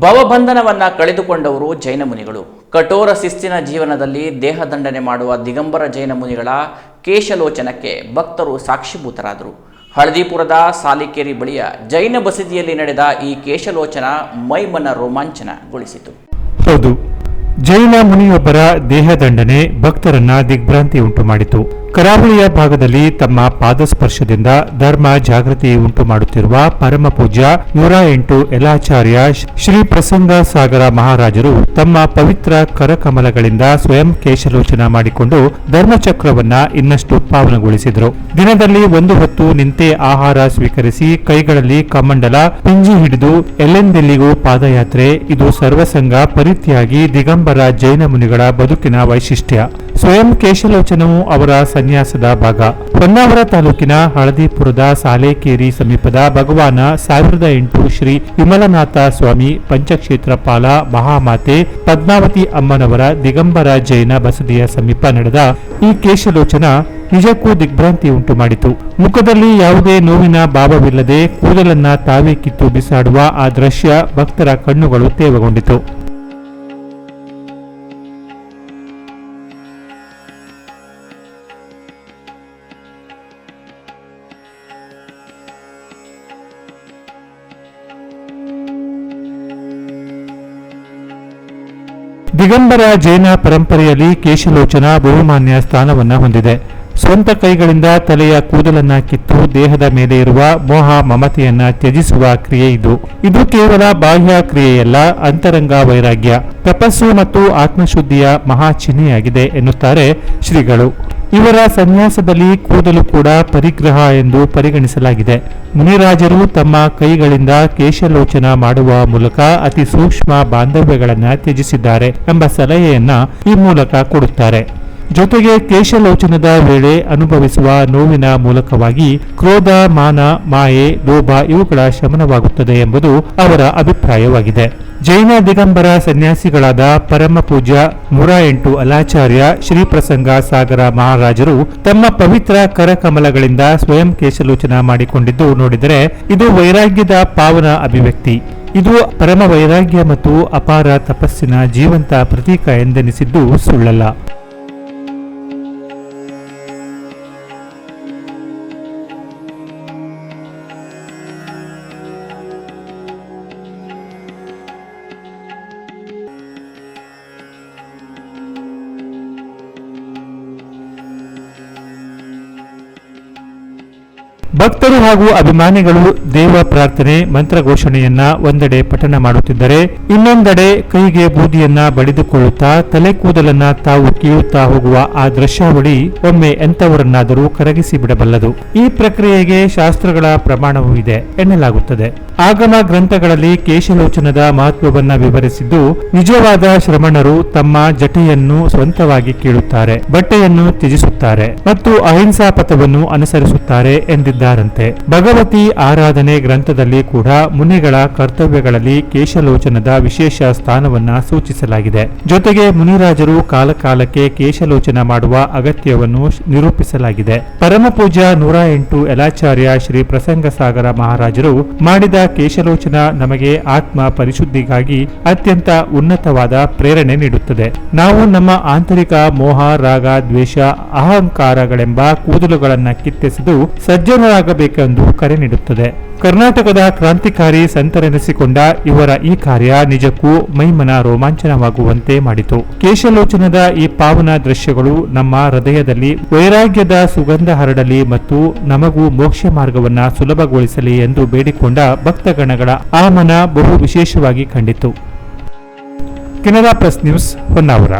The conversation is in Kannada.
ಭವಬಂಧನವನ್ನ ಕಳೆದುಕೊಂಡವರು ಜೈನ ಮುನಿಗಳು. ಕಠೋರ ಶಿಸ್ತಿನ ಜೀವನದಲ್ಲಿ ದೇಹದಂಡನೆ ಮಾಡುವ ದಿಗಂಬರ ಜೈನ ಮುನಿಗಳ ಕೇಶಲೋಚನಕ್ಕೆ ಭಕ್ತರು ಸಾಕ್ಷಿಭೂತರಾದರು. ಹಳದಿಪುರದ ಸಾಲಿಕೇರಿ ಬಳಿಯ ಜೈನ ಬಸದಿಯಲ್ಲಿ ನಡೆದ ಈ ಕೇಶಲೋಚನ ಮೈಮನ ರೋಮಾಂಚನಗೊಳಿಸಿತು. ಹೌದು. ಜೈನ ಮುನಿಯೊಬ್ಬರ ದೇಹದಂಡನೆ ಭಕ್ತರನ್ನ ದಿಗ್ಭ್ರಾಂತಿ ಉಂಟು ಮಾಡಿತು. ಕರಾವಳಿಯ ಭಾಗದಲ್ಲಿ ತಮ್ಮ ಪಾದಸ್ಪರ್ಶದಿಂದ ಧರ್ಮ ಜಾಗೃತಿ ಉಂಟು ಮಾಡುತ್ತಿರುವ ಪರಮ ಪೂಜ್ಯ ನೂರ ಎಂಟು ಯಲಾಚಾರ್ಯ ಶ್ರೀ ಪ್ರಸಂಗ ಸಾಗರ ಮಹಾರಾಜರು ತಮ್ಮ ಪವಿತ್ರ ಕರಕಮಲಗಳಿಂದ ಸ್ವಯಂ ಕೇಶಲೋಚನ ಮಾಡಿಕೊಂಡು ಧರ್ಮಚಕ್ರವನ್ನ ಇನ್ನಷ್ಟು ಪಾವನಗೊಳಿಸಿದರು. ದಿನದಲ್ಲಿ ಒಂದು ಹೊತ್ತು ನಿಂತೆ ಆಹಾರ ಸ್ವೀಕರಿಸಿ ಕೈಗಳಲ್ಲಿ ಕಮಂಡಲ ಪಿಂಜಿ ಹಿಡಿದು ಎಲ್ಲೆಂದೆಲ್ಲಿಗೂ ಪಾದಯಾತ್ರೆ, ಇದು ಸರ್ವಸಂಗ ಪರಿತ್ಯಾಗಿ ದಿಗಂಬರ ಜೈನ ಮುನಿಗಳ ಬದುಕಿನ ವೈಶಿಷ್ಟ್ಯ. ಸ್ವಯಂ ಕೇಶಲೋಚನವು ಅವರ ಸನ್ಯಾಸದ ಭಾಗ. ಹೊನ್ನಾವರ ತಾಲೂಕಿನ ಹಳದಿಪುರದ ಸಾಲೇಕೇರಿ ಸಮೀಪದ ಭಗವಾನ ಸಾವಿರದ ಎಂಟು ಶ್ರೀ ವಿಮಲನಾಥ ಸ್ವಾಮಿ ಪಂಚಕ್ಷೇತ್ರ ಪಾಲ ಮಹಾಮಾತೆ ಪದ್ಮಾವತಿ ಅಮ್ಮನವರ ದಿಗಂಬರ ಜೈನ ಬಸದಿಯ ಸಮೀಪ ನಡೆದ ಈ ಕೇಶಲೋಚನ ನಿಜಕ್ಕೂ ದಿಗ್ಭ್ರಾಂತಿ ಉಂಟು ಮಾಡಿತು ಮುಖದಲ್ಲಿ ಯಾವುದೇ ನೋವಿನ ಭಾವವಿಲ್ಲದೆ ಕೂದಲನ್ನ ತಾವೇ ಕಿತ್ತು ಬಿಸಾಡುವ ಆ ದೃಶ್ಯ ಭಕ್ತರ ಕಣ್ಣುಗಳು ತೇವಗೊಂಡಿತು. ದಿಗಂಬರ ಜೈನ ಪರಂಪರೆಯಲ್ಲಿ ಕೇಶಲೋಚನ ಬಹುಮಾನ್ಯ ಸ್ಥಾನವನ್ನು ಹೊಂದಿದೆ. ಸ್ವಂತ ಕೈಗಳಿಂದ ತಲೆಯ ಕೂದಲನ್ನ ಕಿತ್ತು ದೇಹದ ಮೇಲೆ ಇರುವ ಮೋಹ ಮಮತೆಯನ್ನ ತ್ಯಜಿಸುವ ಕ್ರಿಯೆ ಇದು. ಇದು ಕೇವಲ ಬಾಹ್ಯ ಕ್ರಿಯೆಯಲ್ಲ, ಅಂತರಂಗ ವೈರಾಗ್ಯ. ತಪಸ್ಸು ಮತ್ತು ಆತ್ಮಶುದ್ಧಿಯ ಮಹಾ ಚಿಹ್ನೆಯಾಗಿದೆ ಎನ್ನುತ್ತಾರೆ ಶ್ರೀಗಳು. ಇವರ ಸನ್ಯಾಸದಲ್ಲಿ ಕೂದಲು ಕೂಡ ಪರಿಗ್ರಹ ಎಂದು ಪರಿಗಣಿಸಲಾಗಿದೆ. ಮುನಿರಾಜರು ತಮ್ಮ ಕೈಗಳಿಂದ ಕೇಶಲೋಚನ ಮಾಡುವ ಮೂಲಕ ಅತಿ ಸೂಕ್ಷ್ಮ ಬಾಂಧವ್ಯಗಳನ್ನು ತ್ಯಜಿಸಿದ್ದಾರೆ ಎಂಬ ಸಲಹೆಯನ್ನ ಈ ಮೂಲಕ ಕೊಡುತ್ತಾರೆ. ಜೊತೆಗೆ ಕೇಶಲೋಚನದ ವೇಳೆ ಅನುಭವಿಸುವ ನೋವಿನ ಮೂಲಕವಾಗಿ ಕ್ರೋಧ, ಮಾನ, ಮಾಯೆ, ಲೋಭ ಇವುಗಳ ಶಮನವಾಗುತ್ತದೆ ಎಂಬುದು ಅವರ ಅಭಿಪ್ರಾಯವಾಗಿದೆ. ಜೈನ ದಿಗಂಬರ ಸನ್ಯಾಸಿಗಳಾದ ಪರಮ ಪೂಜ್ಯ ನೂರ ಎಂಟು ಅಲಾಚಾರ್ಯ ಶ್ರೀಪ್ರಸಂಗ ಸಾಗರ ಮಹಾರಾಜರು ತಮ್ಮ ಪವಿತ್ರ ಕರಕಮಲಗಳಿಂದ ಸ್ವಯಂ ಕೇಶಲೋಚನ ಮಾಡಿಕೊಂಡಿದ್ದು ನೋಡಿದರೆ ಇದು ವೈರಾಗ್ಯದ ಪಾವನ ಅಭಿವ್ಯಕ್ತಿ. ಇದು ಪರಮ ವೈರಾಗ್ಯ ಮತ್ತು ಅಪಾರ ತಪಸ್ಸಿನ ಜೀವಂತ ಪ್ರತೀಕ ಎಂದೆನಿಸಿದ್ದು ಸುಳ್ಳಲ್ಲ. ಭಕ್ತರು ಹಾಗೂ ಅಭಿಮಾನಿಗಳು ದೇವ ಪ್ರಾರ್ಥನೆ, ಮಂತ್ರ ಘೋಷಣೆಯನ್ನ ಒಂದೆಡೆ ಪಠಣ ಮಾಡುತ್ತಿದ್ದರೆ, ಇನ್ನೊಂದೆಡೆ ಕೈಗೆ ಬೂದಿಯನ್ನ ಬಡಿದುಕೊಳ್ಳುತ್ತಾ ತಲೆ ಕೂದಲನ್ನ ತಾವು ಕೀಳುತ್ತಾ ಹೋಗುವ ಆ ದೃಶ್ಯಾವಳಿ ಒಮ್ಮೆ ಎಂತವರನ್ನಾದರೂ ಕರಗಿಸಿ ಬಿಡಬಲ್ಲದು. ಈ ಪ್ರಕ್ರಿಯೆಗೆ ಶಾಸ್ತ್ರಗಳ ಪ್ರಮಾಣವೂ ಇದೆ ಎನ್ನಲಾಗುತ್ತದೆ. ಆಗಮ ಗ್ರಂಥಗಳಲ್ಲಿ ಕೇಶಲೋಚನದ ಮಹತ್ವವನ್ನ ವಿವರಿಸಿದ್ದು, ನಿಜವಾದ ಶ್ರಮಣರು ತಮ್ಮ ಜಟೆಯನ್ನು ಸ್ವಂತವಾಗಿ ಕೀಳುತ್ತಾರೆ, ಬಟ್ಟೆಯನ್ನು ತ್ಯಜಿಸುತ್ತಾರೆ ಮತ್ತು ಅಹಿಂಸಾ ಪಥವನ್ನು ಅನುಸರಿಸುತ್ತಾರೆ ಎಂದಿದ್ದಾರಂತೆ ಭಗವತಿ ಆರಾಧನೆ ಗ್ರಂಥದಲ್ಲಿ ಕೂಡ ಮುನಿಗಳ ಕರ್ತವ್ಯಗಳಲ್ಲಿ ಕೇಶಲೋಚನದ ವಿಶೇಷ ಸ್ಥಾನವನ್ನ ಸೂಚಿಸಲಾಗಿದೆ. ಜೊತೆಗೆ ಮುನಿರಾಜರು ಕಾಲಕಾಲಕ್ಕೆ ಕೇಶಲೋಚನ ಮಾಡುವ ಅಗತ್ಯವನ್ನು ನಿರೂಪಿಸಲಾಗಿದೆ. ಪರಮ ಪೂಜ್ಯ ನೂರ ಎಂಟು ಯಲಾಚಾರ್ಯ ಶ್ರೀ ಪ್ರಸಂಗ ಸಾಗರ ಮಹಾರಾಜರು ಮಾಡಿದ ಕೇಶಲೋಚನ ನಮಗೆ ಆತ್ಮ ಪರಿಶುದ್ಧಿಗಾಗಿ ಅತ್ಯಂತ ಉನ್ನತವಾದ ಪ್ರೇರಣೆ ನೀಡುತ್ತದೆ. ನಾವು ನಮ್ಮ ಆಂತರಿಕ ಮೋಹ, ರಾಗ, ದ್ವೇಷ, ಅಹಂಕಾರಗಳೆಂಬ ಕೂದಲುಗಳನ್ನ ಕಿತ್ತೆಸೆದು ಸಜ್ಜನರಾಗಬೇಕೆಂದು ಕರೆ ನೀಡುತ್ತದೆ. ಕರ್ನಾಟಕದ ಕ್ರಾಂತಿಕಾರಿ ಸಂತರೆನಿಸಿಕೊಂಡ ಇವರ ಈ ಕಾರ್ಯ ನಿಜಕ್ಕೂ ಮೈಮನ ರೋಮಾಂಚನವಾಗುವಂತೆ ಮಾಡಿತು. ಕೇಶಲೋಚನದ ಈ ಪಾವನ ದೃಶ್ಯಗಳು ನಮ್ಮ ಹೃದಯದಲ್ಲಿ ವೈರಾಗ್ಯದ ಸುಗಂಧ ಹರಡಲಿ ಮತ್ತು ನಮಗೂ ಮೋಕ್ಷ ಮಾರ್ಗವನ್ನ ಸುಲಭಗೊಳಿಸಲಿ ಎಂದು ಬೇಡಿಕೊಂಡ ಭಕ್ತಗಣಗಳ ಆಮನ ಮನ ಬಹು ವಿಶೇಷವಾಗಿ ಕಂಡಿತು. Canara press news Honnavar.